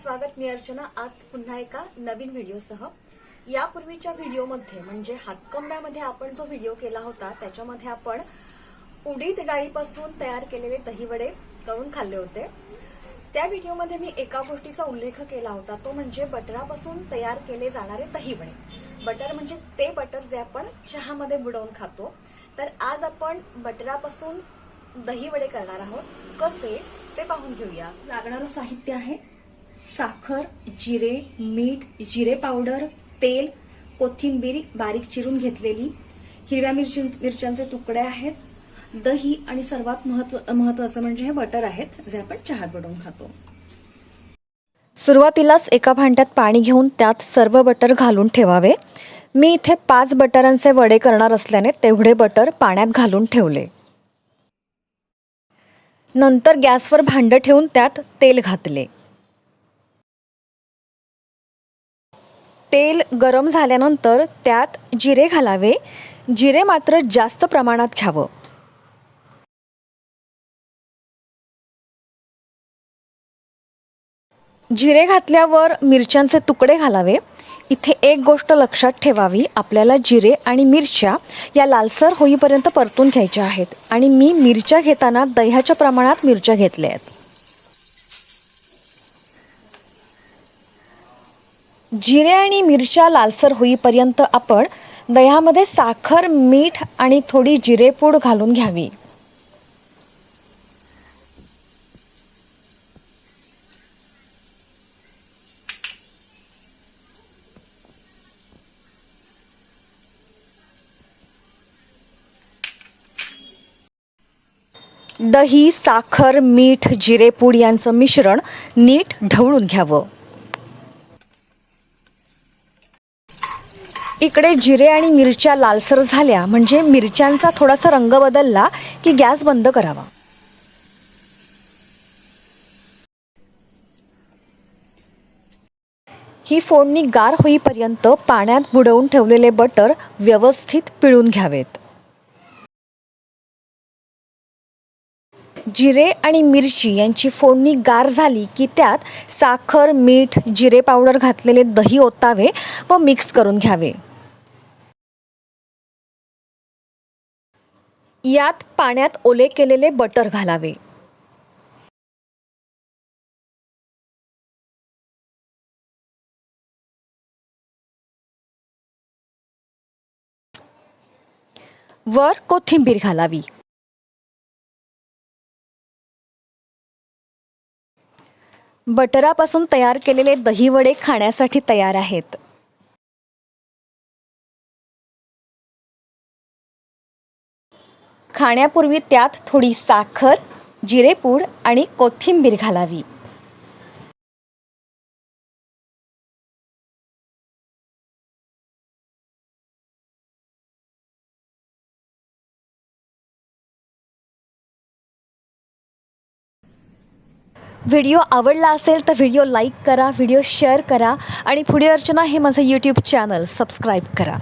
स्वागत मी अर्चना. आज पुन्हा एका नवीन व्हिडिओसह. यापूर्वीच्या व्हिडिओमध्ये म्हणजे हातकंब्यामध्ये आपण जो व्हिडिओ केला होता त्याच्यामध्ये आपण उडीद डाळीपासून तयार केलेले दहीवडे करून खाल्ले होते. त्या व्हिडिओमध्ये मी एका गोष्टीचा उल्लेख केला होता. तो म्हणजे बटरापासून तयार केले जाणारे दहीवडे. बटर म्हणजे ते बटर जे आपण चहामध्ये बुडवून खातो. तर आज आपण बटरापासून दहीवडे करणार आहोत. कसे? ते पाहून घेऊया. लागणारं साहित्य आहे. साखर जिरे मीठ जिरे पावडर तेल कोथिंबीर बारीक चिरून घेतलेली. हिरव्या मिरची मिरच्यांचे तुकडे आहेत. दही आणि सर्वात महत्त्व महत्वाचं म्हणजे हे बटर आहेत जे आपण चहात बनवून खातो. सुरुवातीलाच एका भांड्यात पाणी घेऊन त्यात सर्व बटर घालून ठेवावे. मी इथे पाच बटरांचे वडे करणार असल्याने तेवढे बटर पाण्यात घालून ठेवले. नंतर गॅसवर भांडं ठेवून त्यात तेल घातले. तेल गरम झाल्यानंतर त्यात जिरे घालावे. जिरे मात्र जास्त प्रमाणात घ्यावं. जिरे घातल्यावर मिरच्यांचे तुकडे घालावे. इथे एक गोष्ट लक्षात ठेवावी. आपल्याला जिरे आणि मिरच्या या लालसर होईपर्यंत परतून घ्यायच्या आहेत. आणि मी मिरच्या घेताना दह्याच्या प्रमाणात मिरच्या घेतल्या आहेत. जिरे आणि मिरच्या लालसर होईपर्यंत आपण दह्यामध्ये साखर मीठ आणि थोडी जिरेपूड घालून घ्यावी. दही साखर मीठ जिरेपूड यांचं मिश्रण नीट ढवळून घ्यावं. इकडे जिरे आणि मिरच्या लालसर झाल्या. म्हणजे मिरच्यांचा थोडासा रंग बदलला की गॅस बंद करावा. ही फोडणी गार होईपर्यंत पाण्यात बुडवून ठेवलेले बटर व्यवस्थित पिळून घ्यावेत. जिरे आणि मिरची यांची फोडणी गार झाली की त्यात साखर मीठ जिरे पावडर घातलेले दही ओतावे व मिक्स करून घ्यावे. यात पाण्यात ओले केलेले बटर घालावे. वर कोथिंबीर घालावी. बटरापासून तयार केलेले दहीवडे खाण्यासाठी तयार आहेत. खाण्यापूर्वी त्यात थोडी साखर जिरेपूड आणि कोथिंबीर घालावी. व्हिडिओ आवडला असेल तर व्हिडिओ लाईक करा व्हिडिओ शेअर करा आणि पुढे अर्चना हे माझं यूट्यूब चॅनल सबस्क्राईब करा.